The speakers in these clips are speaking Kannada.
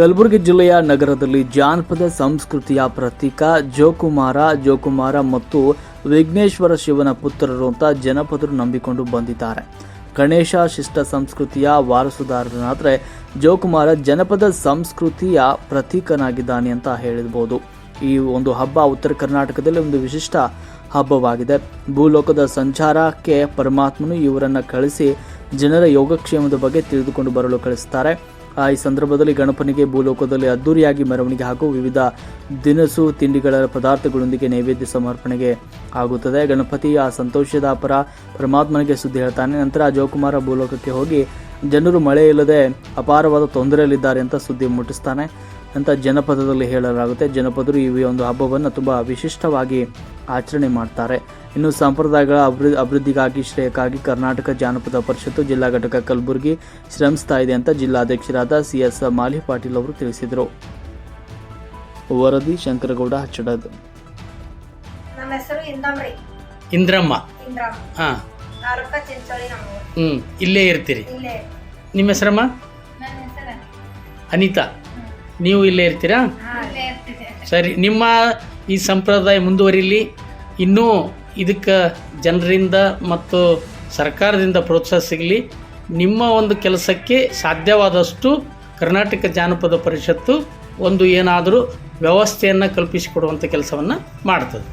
ಕಲಬುರಗಿ ಜಿಲ್ಲೆಯ ನಗರದಲ್ಲಿ ಜಾನಪದ ಸಂಸ್ಕೃತಿಯ ಪ್ರತೀಕ ಜೋಕುಮಾರ ಜೋಕುಮಾರ ಮತ್ತು ವಿಘ್ನೇಶ್ವರ ಶಿವನ ಪುತ್ರರು ಅಂತ ಜನಪದರು ನಂಬಿಕೊಂಡು ಬಂದಿದ್ದಾರೆ. ಗಣೇಶ ಶಿಷ್ಟ ಸಂಸ್ಕೃತಿಯ ವಾರಸುದಾರನಾದರೆ ಜೋಕುಮಾರ ಜನಪದ ಸಂಸ್ಕೃತಿಯ ಪ್ರತೀಕನಾಗಿದ್ದಾನೆ ಅಂತ ಹೇಳಿರ್ಬೋದು ಈ ಒಂದು ಹಬ್ಬ ಉತ್ತರ ಕರ್ನಾಟಕದಲ್ಲಿ ಒಂದು ವಿಶಿಷ್ಟ ಹಬ್ಬವಾಗಿದೆ. ಭೂಲೋಕದ ಸಂಚಾರಕ್ಕೆ ಪರಮಾತ್ಮನು ಇವರನ್ನು ಕಳಿಸಿ ಜನರ ಯೋಗಕ್ಷೇಮದ ಬಗ್ಗೆ ತಿಳಿದುಕೊಂಡು ಬರಲು ಕಳಿಸ್ತಾರೆ. ಈ ಸಂದರ್ಭದಲ್ಲಿ ಗಣಪನಿಗೆ ಭೂಲೋಕದಲ್ಲಿ ಅದ್ದೂರಿಯಾಗಿ ಮೆರವಣಿಗೆ ಹಾಗೂ ವಿವಿಧ ದಿನಸು ತಿಂಡಿಗಳ ಪದಾರ್ಥಗಳೊಂದಿಗೆ ನೈವೇದ್ಯ ಸಮರ್ಪಣೆಗೆ ಆಗುತ್ತದೆ. ಗಣಪತಿ ಆ ಸಂತೋಷದ ಅಪರ ಪರಮಾತ್ಮನಿಗೆ ಸುದ್ದಿ ಹೇಳ್ತಾನೆ. ನಂತರ ಜೋಕುಮಾರ ಭೂಲೋಕಕ್ಕೆ ಹೋಗಿ, ಜನರು ಮಳೆ ಇಲ್ಲದೆ ಅಪಾರವಾದ ತೊಂದರೆಯಲ್ಲಿದ್ದಾರೆ ಅಂತ ಸುದ್ದಿ ಮುಟ್ಟಿಸ್ತಾನೆ. ಅಂತ ಜನಪದದಲ್ಲಿ ಹೇಳಲಾಗುತ್ತೆ. ಜನಪದರು ಈ ಒಂದು ಹಬ್ಬವನ್ನು ತುಂಬ ವಿಶಿಷ್ಟವಾಗಿ ಆಚರಣೆ ಮಾಡ್ತಾರೆ. ಇನ್ನು ಸಂಪ್ರದಾಯಗಳ ಅಭಿವೃದ್ಧಿ ಅಭಿವೃದ್ಧಿಗಾಗಿ ಶ್ರೇಯಕ್ಕಾಗಿ ಕರ್ನಾಟಕ ಜಾನಪದ ಪರಿಷತ್ತು ಜಿಲ್ಲಾ ಘಟಕ ಕಲಬುರಗಿ ಶ್ರಮಿಸ್ತಾ ಇದೆ ಅಂತ ಜಿಲ್ಲಾಧ್ಯಕ್ಷರಾದ ಸಿ ಎಸ್ ಮಾಲಿ ಪಾಟೀಲ್ ಅವರು ತಿಳಿಸಿದರು. ವರದಿ ಶಂಕರಗೌಡ ಹಚ್ಚಡದ್. ನಮ್ಮ ಹೆಸರು ಇಂದಮ್ರಿ ಇಂದ್ರಮ್ಮ. ಹಾ. ಹಾಂ ತಾಲೂಕ ಚಿಂಚೋಳಿ ನಮ್ಮ ಹ್ಞೂ ಇಲ್ಲೇ ಇರ್ತೀರಿ. ನಿಮ್ಮ ಹೆಸರಮ್ಮ? ನನ್ನ ಹೆಸರು. ಅನಿತಾ. ನೀವು ಇಲ್ಲೇ ಇರ್ತೀರಾ? ಸರಿ ನಿಮ್ಮ ಈ ಸಂಪ್ರದಾಯ ಮುಂದುವರಿಲಿ. ಇನ್ನೂ ಇದಕ್ಕೆ ಜನರಿಂದ ಮತ್ತು ಸರ್ಕಾರದಿಂದ ಪ್ರೋತ್ಸಾಹ ಸಿಗಲಿ. ನಿಮ್ಮ ಒಂದು ಕೆಲಸಕ್ಕೆ ಸಾಧ್ಯವಾದಷ್ಟು ಕರ್ನಾಟಕ ಜಾನಪದ ಪರಿಷತ್ತು ಒಂದು ಏನಾದರೂ ವ್ಯವಸ್ಥೆಯನ್ನು ಕಲ್ಪಿಸಿಕೊಡುವಂಥ ಕೆಲಸವನ್ನು ಮಾಡ್ತದೆ.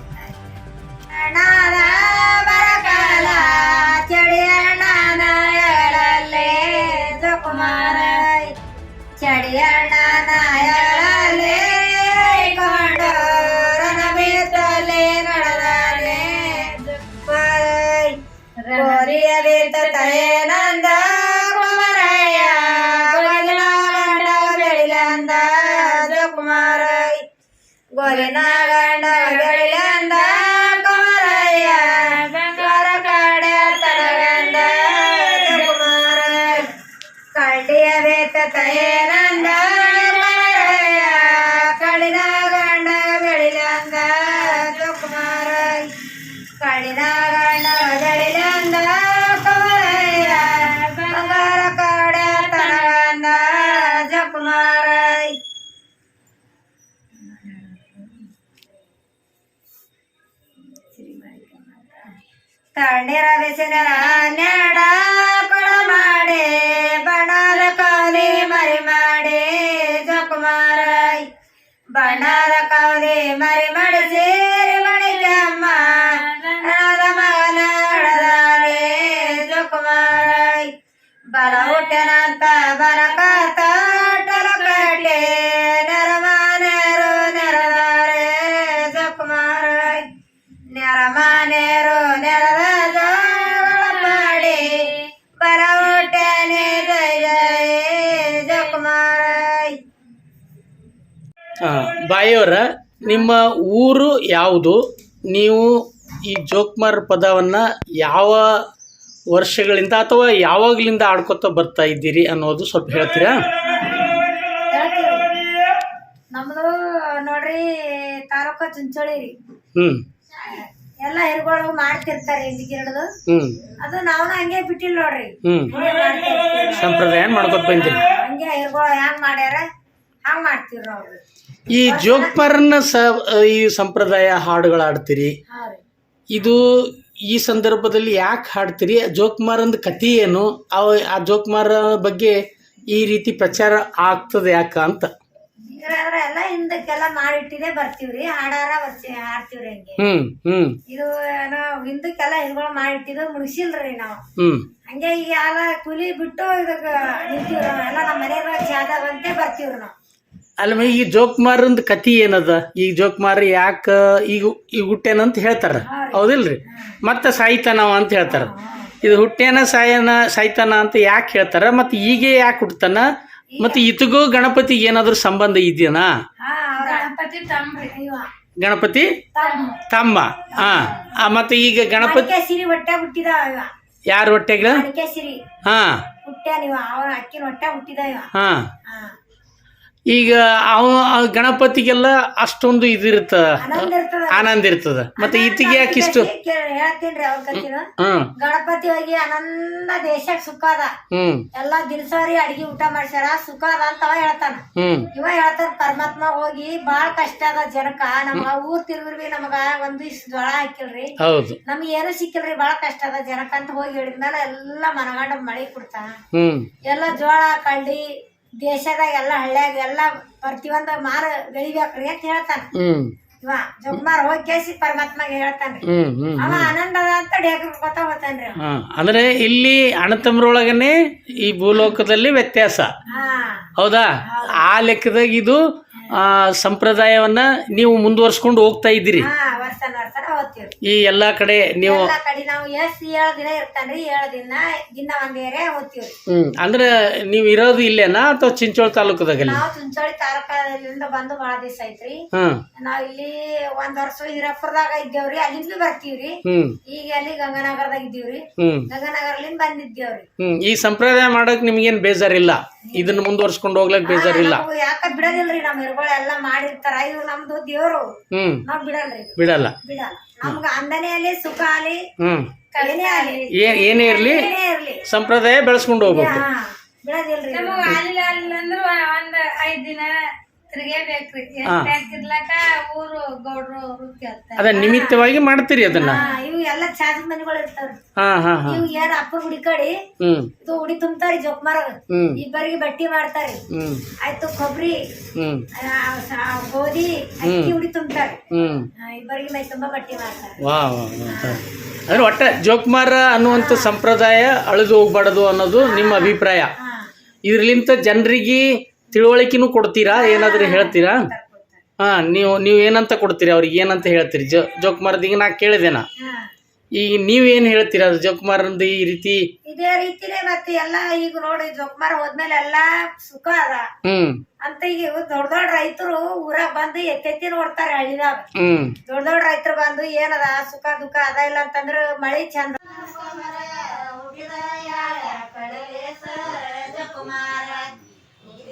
ಕಳ್ಳಿಯ ಬೇತ ತಯನಂದ ಕುಮಾರಯ್ಯ ಕಳಿನ ಗಂಡ ಬೆಳಿಲಂದ ಕುಮಾರ ಕಳಿನ ಗಂಡ ಬೆಳಿಲಂದ ಕುಮಾರಯ್ಯ ಗಂಗಾರ ಕಾಡೆ ತನಗಂದ ಜಕುಮಾರಯ್ಯ ತಣ್ಣೀರ ಬಿಸಿನರ ನೆಡ ಕೊಳ ಮಾಡಿ ಬಣ್ಣದ ಕೌದಿ ಮರಿ ಮಾಡಿ ಜಕುಮಾರೈ ಬಣ್ಣದ ಕೌದಿ ಮರಿ ಮಾಡಿ ಸೇರಿ ಮಣಿಕಮ್ಮ ಬಾಯಿಯವರ ನಿಮ್ಮ ಊರು ಯಾವುದು? ನೀವು ಈ ಜೋಕ್ಮಾರ್ ಪದವನ್ನು ಯಾವ ವರ್ಷಗಳಿಂದ ಅಥವಾ ಯಾವಾಗಲಿಂದ ಆಡ್ಕೊತ ಬರ್ತಾ ಇದ್ದೀರಿ ಅನ್ನೋದು ಸ್ವಲ್ಪ ಹೇಳ್ತೀರಾ? ನಮ್ದು ನೋಡ್ರಿ ತಾಲೂಕ ಚುಂಚೋಳಿ ರೀ. ಹ್ಞೂ ಎಲ್ಲ ಹಿರುಗಳು ಮಾಡ್ತಿರ್ತಾರೆ ಹಿಂದಿಗಿರಡು ಹ್ಮ್. ಅದು ನಾವು ಹಂಗೆ ಬಿಟ್ಟಿಲ್ಲ ನೋಡ್ರಿ. ಮಾಡ್ತಿರ್ತೀವಿ. ಸಂಪ್ರದಾಯ ಮಾಡ್ಕೊತ ಬಂದಿರಿ? ಹಂಗೆ ಹಿರುಗಳು ಹೆಂಗ್ ಮಾಡ್ಯಾರ? ಹಂಗ್ ಮಾಡ್ತೀವಿ ನೋಡ್ರಿ ಈ ಜೋಗ್ಪರ್ನ ಸ ಈ ಸಂಪ್ರದಾಯ ಹಾಡುಗಳು ಹಾಡ್ತೀರಿ. ಹಾ ರೀ. ಇದು ಈ ಸಂದರ್ಭದಲ್ಲಿ ಯಾಕೆ ಹಾಡ್ತೀರಿ? ಜೋಕ್ಮಾರಂದ ಕಥೆ ಏನು? ಅವ ಆ ಜೋಕ್ಮಾರ ಬಗ್ಗೆ ಈ ರೀತಿ ಪ್ರಚಾರ ಆಗ್ತದೆ ಯಾಕ ಅಂತ. ಎಲ್ಲ ಹಿಂದಕ್ಕೆಲ್ಲ ಮಾಡಿಟ್ಟಿದೆ ಬರ್ತೀವ್ರಿ. ಹಾಡಾರ ಬರ್ತೀವಿ ಹಾಡ್ತೀವ್ರಿ ಹಂಗೆ. ಹ್ಮ್ ಹ್ಮ್. ಇದು ಏನೋ ಹಿಂದಕ್ಕೆಲ್ಲ ಹಿಂಗಳು ಮಾಡಿಟ್ಟಿದ್ದು ಮುಗಿಸಿಲ್ರಿ ನಾವು. ಹ್ಮ್. ಹಂಗೆ ಈಗ ಎಲ್ಲ ಕೂಲಿ ಬಿಟ್ಟು ಇದಕ್ಕೆ ನಿಂತೀವ್ರಿ ನಾವು ಎಲ್ಲ ನಮ್ಮ ಮನೆಯವ್ರ ಜಾದ ಬಂತೆ ಬರ್ತೀವ್ರಿ ನಾವು. ಅಲ್ಲ ಈ ಜೋಕ್ಮಾರಂದ ಕತಿ ಏನದ? ಈ ಜೋಕ್ಮಾರ್ ಯಾಕ ಈಗ ಈಗ ಹುಟ್ಟೇನಂತ ಹೇಳ್ತಾರ. ಹೌದಿಲ್ರಿ? ಮತ್ತೆ ಸಾಯ್ತಾನವ ಅಂತ ಹೇಳ್ತಾರ. ಇದು ಹುಟ್ಟೇನ ಸಾಯನ ಸಾಯ್ತಾನ ಅಂತ ಯಾಕೆ ಹೇಳ್ತಾರ? ಮತ್ತೆ ಈಗೇ ಯಾಕೆ ಹುಟ್ಟತಾನ? ಮತ್ತೆ ಇತಗೂ ಗಣಪತಿಗೆ ಏನಾದ್ರು ಸಂಬಂಧ ಇದೆಯನಾ? ಗಣಪತಿ ತಮ್ಮ ಹಾ ಮತ್ತೆ ಈಗ ಗಣಪತಿ ಯಾರ ಹೊಟ್ಟೆಗ ಹಾ. ಹಾ. ಈಗ ಅವ ಗಣಪತಿಗೆಲ್ಲ ಅಷ್ಟೊಂದು ಇದಿರುತ್ತ. ಆನಂದ ಇರ್ತದ. ಮತ್ತೆ ಇತ್ತಿಗೆ ಯಾಕೆ ಇಷ್ಟು? ಹೇಳ್ತೀನಿ ಗಣಪತಿ ಹೋಗಿ ಆನಂದ ದೇಶಕ್ ಸುಖ ಅದ. ಎಲ್ಲಾ ದಿನಸರಿ ಅಡಿಗೆ ಊಟ ಮಾಡ್ಸ್ಯಾರ ಸುಖ ಅದ ಅಂತ ಅವ ಹೇಳ್ತಾನ. ಇವ ಹೇಳ್ತಾರ ಪರಮಾತ್ಮ ಹೋಗಿ ಬಾಳ ಕಷ್ಟ ಅದ ಜನಕ್ಕ. ನಮ್ಮ ಊರ್ ತಿರುಗ್ರಿ ನಮಗ ಒಂದು ಇಷ್ಟು ಜೋಳ ಹಾಕಿಲ್ರಿ. ಹೌದು. ನಮ್ಗೆ ಏನು ಸಿಕ್ಕಿಲ್ರಿ ಬಾಳ ಕಷ್ಟ ಅದ ಜನಕ್ಕ ಅಂತ ಹೋಗಿ ಹೇಳಿದ್ಮೇಲೆ ಎಲ್ಲಾ ಮನಗಂಡ ಮಳಿ ಕೊಡ್ತಾನ. ಎಲ್ಲ ಜೋಳ ಕಳ್ಳಿ ದೇಶದಾಗ ಎಲ್ಲ ಹಳ್ಳ್ಯಾಗ ಎಲ್ಲ ಪ್ರತಿಯೊಂದ ಮಾರ ಬೆಳಿಬೇಕ್ರಿ ಅಂತ ಹೇಳ್ತಾನ. ಹ್ಮ್. ಇವ ಜೊಗ್ಮಾರ್ ಹೋಗಿ ಕೇಸಿ ಪರಮಾತ್ಮಗೆ ಹೇಳ್ತಾನ್ರಿ ಹ್ಮ್ ಹ್ಮ್ ಅವ ಆನಂದ ಅದ ಅಂತ ಡೇಕ್ರ ಗೊತ್ತ. ಅಂದ್ರೆ ಇಲ್ಲಿ ಅಣ್ಣತಮ್ಮರೊಳಗನೆ ಈ ಭೂಲೋಕದಲ್ಲಿ ವ್ಯತ್ಯಾಸ. ಹೌದಾ? ಆ ಲೆಕ್ಕದಾಗ ಇದು ಆ, ಸಂಪ್ರದಾಯವನ್ನ ನೀವು ಮುಂದುವರ್ಸ್ಕೊಂಡು ಹೋಗ್ತಾ ಇದ್ದೀರಿ. ಈ ಎಲ್ಲಾ ಕಡೆ ನೀವು ಎಲ್ಲಾ ಕಡೆ ನಾವು ಎಷ್ಟ್ ಏಳ್ ದಿನ ಇರ್ತಾನ್ರಿ ಏಳ್ ದಿನ ದಿನ ಒಂದ್ ಏರಿಯಾ ಹೋಗ್ತೀವ್ರಿ ಹ್ಮ್ ಅಂದ್ರೆ ನೀವು ಇರೋದು ಇಲ್ಲೇನಾ ಅಥವಾ ಚಿಂಚೋಳ ತಾಲೂಕದಾಗ ನಾವು ಚುಂಚೋಳಿ ತಾಲೂಕದಿಂದ ಬಂದು ಬಹಳ ದಿವಸ ಐತ್ರಿ ಹ್ಮ್ ನಾವ್ ಇಲ್ಲಿ ಒಂದ್ ವರ್ಷ ಹಿರಪುರದಾಗ ಇದ್ದೇವ್ರಿ ಅಲ್ಲಿಂದ ಬರ್ತೀವ್ರಿ ಹ್ಮ್. ಈಗ ಅಲ್ಲಿ ಗಂಗಾನಗರದಾಗ ಇದ್ದೀವ್ರಿ ಹ್ಮ್. ಗಂಗಾನಗರ್ಲಿಂದ ಬಂದಿದ್ದೇವ್ರಿ ಹ್ಮ್ ಈ ಸಂಪ್ರದಾಯ ಮಾಡಕ್ ನಿಮ್ಗೇನ್ ಬೇಜಾರಿಲ್ಲ? ಇದನ್ನ ಮುಂದುವರ್ಸ್ಕೊಂಡು ಹೋಗ್ಲಕ್ ಬೇಜಾರಿಲ್ಲ? ನಾವು ಯಾಕ ಬಿಡೋದಿಲ್ರಿ ನಮ್ ಹಿರುಗಳು ಎಲ್ಲಾ ಮಾಡಿರ್ತಾರ ಇವ್ರು ನಮ್ದು ದೇವ್ರು. ಹ್ಮ್. ನಾವ್ ಬಿಡಲ್ರಿ. ಬಿಡಲ್ಲ. ಬಿಡಲ್ಲ. ನಮ್ಗ ಅಂದನೆಯಲ್ಲಿ ಸುಖ ಅಲ್ಲಿ ಹ್ಮ್. ಏನೇ ಆಲಿ ಏನ್ ಏನೇ ಇರ್ಲಿ ಏನೇ ಇರ್ಲಿ. ಸಂಪ್ರದಾಯ ಬೆಳೆಸ್ಕೊಂಡು ಹೋಗ್ಬೇಕು. ಹಾ ಬಿಡೋದಿಲ್ರಿ ಆಲಿಲ್ಲ ಅಂದ್ರ ಒಂದ್ ಐದ್ ದಿನ ತಿರ್ಗೇಬೇಕ್ರಿ ಹಾ. ತಿರ್ಲಾಕ ಊರು ಗೌಡ್ರು ಕೇಳ್ತಾರ. ಅದ ನಿಮಿತ್ತವಾಗಿ ಮಾಡ್ತೀರಿ ಅದನ್ನ. ಹಾ ಇವು ಎಲ್ಲ ಚಾದ ಮನೆಗಳು ಇರ್ತಾವ್ರಿ. ಹಾ ಹಾ ಹಾ. ಇವ್ ಏನ್ ಅಪ್ಪನ ಹುಡಿ ಕಡಿ ಹ್ಮ್. ಇದು ಉಡಿ ತುಂಬ್ತಾರಿ ಜೋಕ್ಮಾರಾಗ ಹ್ಮ್. ಇಬ್ಬರಿಗೆ ಬಟ್ಟಿ ಮಾಡ್ತಾರಿ ಹ್ಮ್. ಆಯ್ತು ಕೊಬ್ಬರಿ ಹ್ಮ್. ಗೋಧಿ ಅಕ್ಕಿ ಉಡಿ ತುಂಬ್ತಾರಿ ಹ್ಮ್. ಆ, ಇಬ್ಬರಿಗೆ ಮೈ ತುಂಬಾ ಬಟ್ಟಿ ಮಾಡ್ತಾರೆ ವಾ ವಾ ವಾ, ವಾ. ಅಂದ್ರೆ ಒಟ್ಟ ಜೋಕ್ಮಾರ ಅನ್ನುವಂಥ ಸಂಪ್ರದಾಯ ಅಳಿದು ಹೋಗ್ಬಾರ್ದು ಅನ್ನೋದು ನಿಮ್ಮ ಅಭಿಪ್ರಾಯ. ಹಾ. ಇದ್ರಲಿಂತ ಜನರಿಗೆ ತಿಳುವಳಿಕೆನೂ ಕೊಡ್ತೀರಾ? ಏನಾದರೂ ಹೇಳ್ತೀರಾ? ಹಾಂ ನೀವು ನೀವು ಏನಂತ ಕೊಡ್ತೀರಿ? ಅವ್ರಿಗೆ ಏನಂತ ಹೇಳ್ತೀರಿ? ಜೋ ಜೋಕ್ಮಾರ್ದ ಈಗ ನಾ ಕೇಳಿದೆನಾ? ನಾ ಈಗ ನೀವೇನು ಹೇಳ್ತೀರಾ ಅದು ಜೋಕ್ಮಾರಂದು ಈ ರೀತಿ? ಇದೇ ರೀತಿನೇ ಮತ್ತೆ ಎಲ್ಲಾ ಈಗ ನೋಡಿ ಜೋಕುಮಾರ್ ಹೋದ್ಮೇಲೆ ಎಲ್ಲಾ ಸುಖ ಅದ. ಹ್ಮ್. ಅಂತ ಈಗ ಇವ್ ದೊಡ್ಡ ದೊಡ್ಡ ರೈತರು ಊರಾಗ ಬಂದು ಎತ್ತೆತ್ತಿ ನೋಡ್ತಾರೆ ಹಳ್ಳಿದಾಗ ಹ್ಮ್. ದೊಡ್ಡ ದೊಡ್ಡ ರೈತರು ಬಂದು ಏನದ ಸುಖ ದುಃಖ ಅದ ಇಲ್ಲ ಅಂತಂದ್ರ ಮಳೆ ಚಂದ.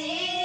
see.